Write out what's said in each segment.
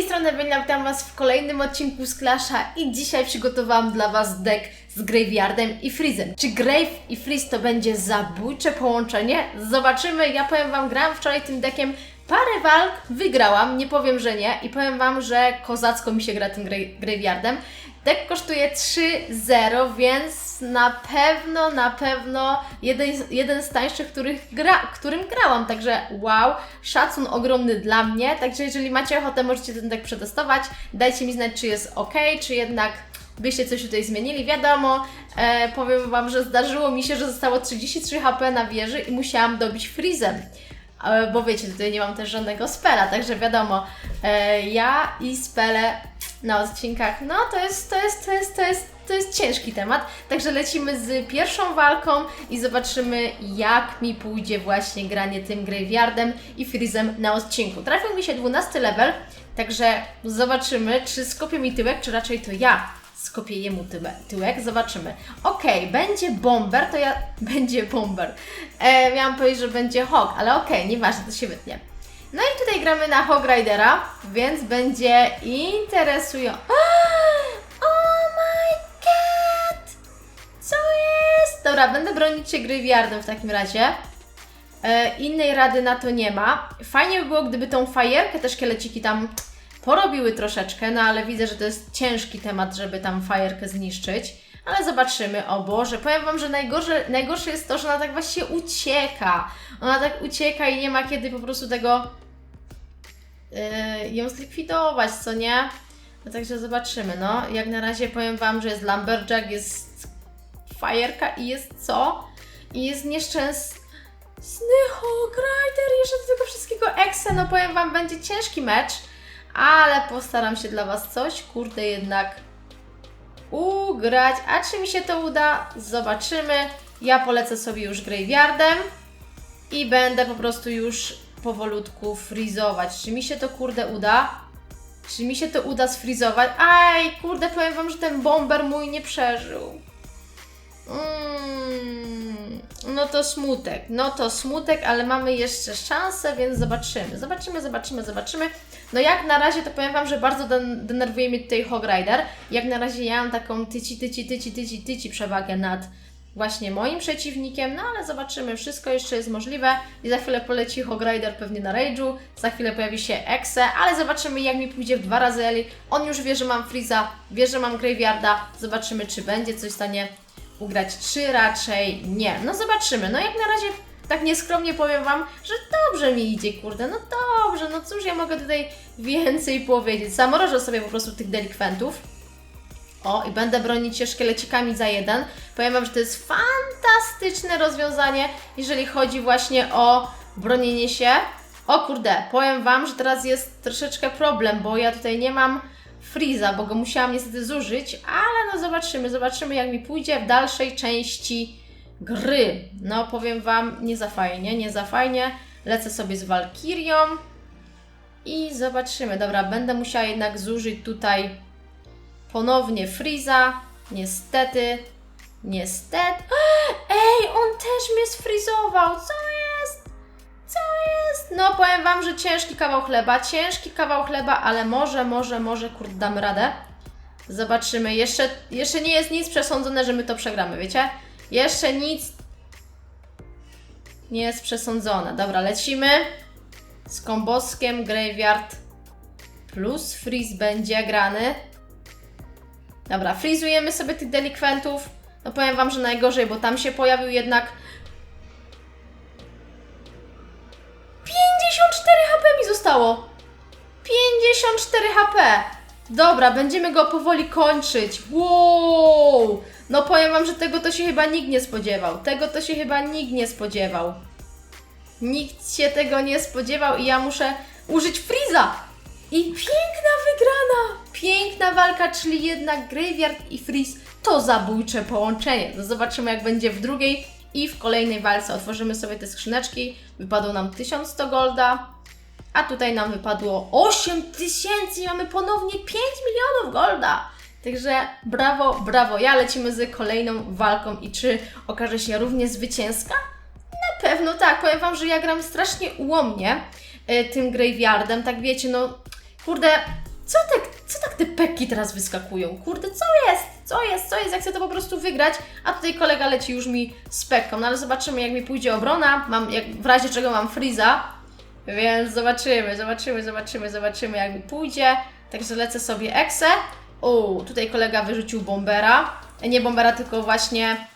tej strony witam Was w kolejnym odcinku z Clasha i dzisiaj przygotowałam dla Was deck z Graveyardem i Freezem. Czy Grave i Freeze to będzie zabójcze połączenie? Zobaczymy, ja powiem Wam, grałam wczoraj tym deckiem parę walk, wygrałam, nie powiem, że nie. I powiem Wam, że kozacko mi się gra tym gra- Graveyardem. Deck kosztuje 3-0, więc na pewno, na pewno jeden, jeden z tańszych, których gra, którym grałam, także wow, szacun ogromny dla mnie, także jeżeli macie ochotę, możecie ten deck przetestować, dajcie mi znać, czy jest ok, czy jednak byście coś tutaj zmienili, wiadomo, e, powiem Wam, że zdarzyło mi się, że zostało 33 HP na wieży i musiałam dobić freezem. E, Bo wiecie, tutaj nie mam też żadnego spela, także wiadomo, e, ja i spele na odcinkach, no to jest, to jest, to jest, to jest, to jest ciężki temat. Także lecimy z pierwszą walką i zobaczymy, jak mi pójdzie właśnie granie tym Graveyardem i Freezem na odcinku. Trafił mi się 12 level, także zobaczymy, czy skopie mi tyłek, czy raczej to ja skopię jemu tyłek. Zobaczymy. Okej, będzie bomber, to ja... Będzie bomber. E, miałam powiedzieć, że będzie hog, ale okej, nieważne, to się wytnie. No i tutaj gramy na Hog Ridera, więc będzie interesujące. Oh my god! Co jest? Dobra, będę bronić się Graveyardem w takim razie. E, innej rady na to nie ma. Fajnie by było, gdyby tą fajerkę te szkieleciki tam porobiły troszeczkę, no ale widzę, że to jest ciężki temat, żeby tam fajerkę zniszczyć. Ale zobaczymy, o Boże, powiem Wam, że najgorsze, najgorsze jest to, że ona tak właśnie ucieka. Ona tak ucieka i nie ma kiedy po prostu tego yy, ją zlikwidować, co nie? No także zobaczymy, no. Jak na razie powiem Wam, że jest Lumberjack, jest fajerka i jest co? I jest nieszczęsny Hog Rider, jeszcze do tego wszystkiego Exe, no powiem Wam, będzie ciężki mecz, ale postaram się dla Was coś, kurde, jednak ugrać. A czy mi się to uda? Zobaczymy. Ja polecę sobie już Graveyardem i będę po prostu już powolutku frizować. Czy mi się to kurde uda? Czy mi się to uda sfrizować? Aj, kurde, powiem Wam, że ten bomber mój nie przeżył. Mm, no to smutek, no to smutek, ale mamy jeszcze szansę, więc zobaczymy. Zobaczymy, zobaczymy, zobaczymy. No jak na razie to powiem Wam, że bardzo den- denerwuje mnie tutaj Hog Rider. Jak na razie ja mam taką tyci, tyci, tyci, tyci, tyci przewagę nad właśnie moim przeciwnikiem, no ale zobaczymy, wszystko jeszcze jest możliwe i za chwilę poleci Hog Rider pewnie na Rage'u, za chwilę pojawi się Exe, ale zobaczymy jak mi pójdzie w dwa razy Eli. On już wie, że mam Freeza, wie, że mam Graveyarda, zobaczymy czy będzie coś w stanie ugrać, czy raczej nie. No zobaczymy, no jak na razie tak nieskromnie powiem Wam, że dobrze mi idzie, kurde, no dobrze, no cóż ja mogę tutaj więcej powiedzieć. Zamrożę sobie po prostu tych delikwentów. O, i będę bronić się szkielecikami za jeden. Powiem Wam, że to jest fantastyczne rozwiązanie, jeżeli chodzi właśnie o bronienie się. O kurde, powiem Wam, że teraz jest troszeczkę problem, bo ja tutaj nie mam Freeza, bo go musiałam niestety zużyć, ale no zobaczymy, zobaczymy jak mi pójdzie w dalszej części gry. No powiem Wam, nie za fajnie, nie za fajnie. Lecę sobie z Walkirią i zobaczymy. Dobra, będę musiała jednak zużyć tutaj ponownie Freeza. Niestety, niestety. Ej, on też mnie sfrizował, co? No powiem Wam, że ciężki kawał chleba, ciężki kawał chleba, ale może, może, może, kurde, damy radę. Zobaczymy. Jeszcze, jeszcze nie jest nic przesądzone, że my to przegramy, wiecie? Jeszcze nic nie jest przesądzone. Dobra, lecimy z komboskiem Graveyard plus Freeze będzie grany. Dobra, frizujemy sobie tych delikwentów. No powiem Wam, że najgorzej, bo tam się pojawił jednak zostało. 54 HP. Dobra, będziemy go powoli kończyć. Wow! No powiem Wam, że tego to się chyba nikt nie spodziewał. Tego to się chyba nikt nie spodziewał. Nikt się tego nie spodziewał i ja muszę użyć Freeza. I piękna wygrana! Piękna walka, czyli jednak Graveyard i Freeze to zabójcze połączenie. No zobaczymy jak będzie w drugiej i w kolejnej walce. Otworzymy sobie te skrzyneczki. Wypadło nam 1100 golda, a tutaj nam wypadło 8000 i mamy ponownie 5 milionów golda. Także brawo, brawo. Ja lecimy z kolejną walką i czy okaże się równie zwycięska? Na pewno tak. Powiem Wam, że ja gram strasznie ułomnie y, tym Graveyardem. Tak wiecie, no kurde, Co tak, co tak te peki teraz wyskakują? Kurde, co jest? Co jest? Co jest? Jak chcę to po prostu wygrać, a tutaj kolega leci już mi z pekką. No ale zobaczymy, jak mi pójdzie obrona. Mam, jak, w razie czego mam Freeza. Więc zobaczymy, zobaczymy, zobaczymy, zobaczymy, jak mi pójdzie. Także lecę sobie Exe. O, tutaj kolega wyrzucił bombera. Nie bombera, tylko właśnie.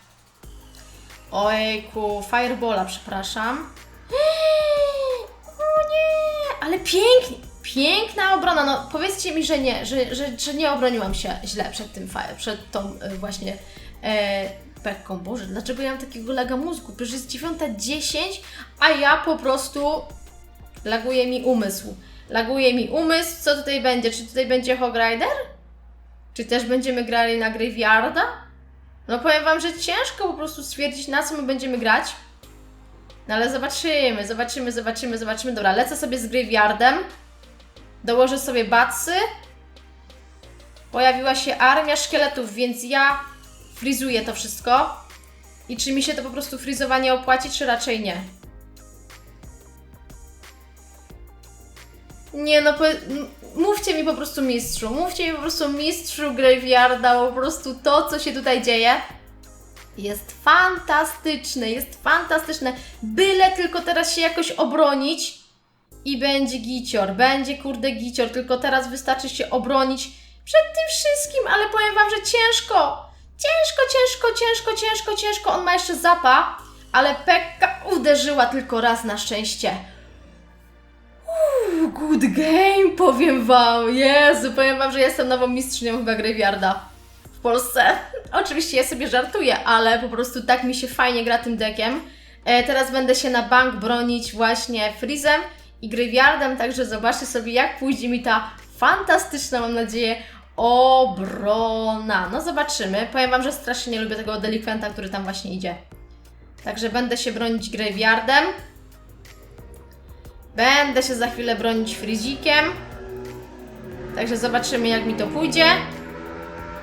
Ojku, Firebola, przepraszam. O nie, ale pięknie, piękna obrona. No powiedzcie mi, że nie, że, że, że nie obroniłam się źle przed tym fire, przed tą e, właśnie e, pekką. Boże, dlaczego ja mam takiego laga mózgu? Przecież jest 9.10, a ja po prostu laguje mi umysł. Laguje mi umysł. Co tutaj będzie? Czy tutaj będzie Hog Rider? Czy też będziemy grali na Graveyarda? No powiem Wam, że ciężko po prostu stwierdzić, na co my będziemy grać. No ale zobaczymy, zobaczymy, zobaczymy, zobaczymy. Dobra, lecę sobie z Graveyardem. Dołożę sobie batsy. Pojawiła się armia szkieletów, więc ja frizuję to wszystko. I czy mi się to po prostu frizowanie opłaci, czy raczej nie? Nie no, po, mówcie mi po prostu mistrzu, mówcie mi po prostu mistrzu Graveyarda, po prostu to, co się tutaj dzieje jest fantastyczne, jest fantastyczne. Byle tylko teraz się jakoś obronić i będzie gicior, będzie kurde gicior, tylko teraz wystarczy się obronić przed tym wszystkim, ale powiem Wam, że ciężko, ciężko, ciężko, ciężko, ciężko, ciężko. On ma jeszcze zapa, ale Pekka uderzyła tylko raz na szczęście. Good game, powiem Wam. Jezu, powiem Wam, że jestem nową mistrzynią chyba Graveyarda w Polsce. Oczywiście ja sobie żartuję, ale po prostu tak mi się fajnie gra tym deckiem. E, teraz będę się na bank bronić właśnie Freezem i Graveyardem, także zobaczcie sobie jak pójdzie mi ta fantastyczna, mam nadzieję, obrona. No zobaczymy. Powiem Wam, że strasznie nie lubię tego delikwenta, który tam właśnie idzie. Także będę się bronić Graveyardem. Będę się za chwilę bronić Frizikiem. Także zobaczymy jak mi to pójdzie.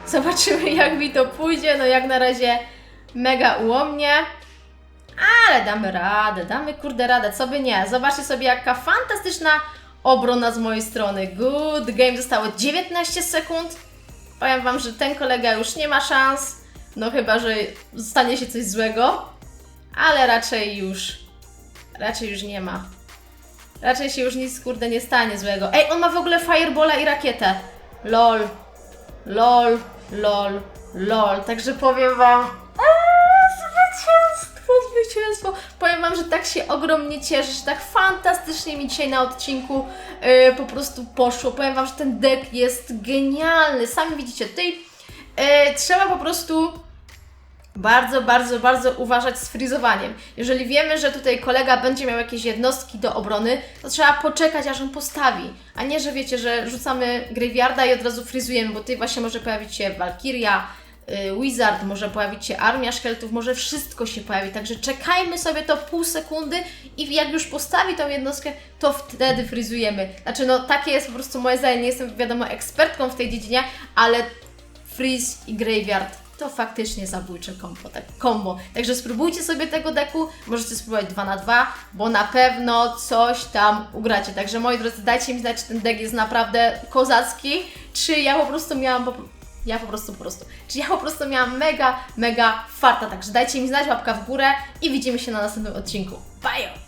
Zobaczymy jak mi to pójdzie. No jak na razie mega ułomnie. Ale damy radę, damy kurde radę, co by nie. Zobaczcie sobie jaka fantastyczna obrona z mojej strony. Good game, zostało 19 sekund. Powiem Wam, że ten kolega już nie ma szans. No chyba, że stanie się coś złego. Ale raczej już, raczej już nie ma. Raczej się już nic kurde nie stanie złego. Ej, on ma w ogóle firebola i rakietę. Lol. Lol, lol, lol. Także powiem wam. Eee, zwycięstwo, zwycięstwo. Powiem wam, że tak się ogromnie cieszę, że tak fantastycznie mi dzisiaj na odcinku yy, po prostu poszło. Powiem wam, że ten deck jest genialny. Sami widzicie, tutaj yy, trzeba po prostu bardzo, bardzo, bardzo uważać z frizowaniem. Jeżeli wiemy, że tutaj kolega będzie miał jakieś jednostki do obrony, to trzeba poczekać, aż on postawi. A nie, że wiecie, że rzucamy Graveyarda i od razu frizujemy, bo tutaj właśnie może pojawić się Valkyria, y, Wizard, może pojawić się Armia Szkieletów, może wszystko się pojawi. Także czekajmy sobie to pół sekundy i jak już postawi tą jednostkę, to wtedy frizujemy. Znaczy, no takie jest po prostu moje zdanie. Nie jestem, wiadomo, ekspertką w tej dziedzinie, ale Freeze i Graveyard to faktycznie zabójcze kombo, tak, kombo. Także spróbujcie sobie tego deku, możecie spróbować 2 na 2 bo na pewno coś tam ugracie. Także moi drodzy, dajcie mi znać, czy ten deck jest naprawdę kozacki, czy ja po prostu miałam po, ja po prostu, po prostu, czy ja po prostu miałam mega, mega farta. Także dajcie mi znać, łapka w górę i widzimy się na następnym odcinku. Bye!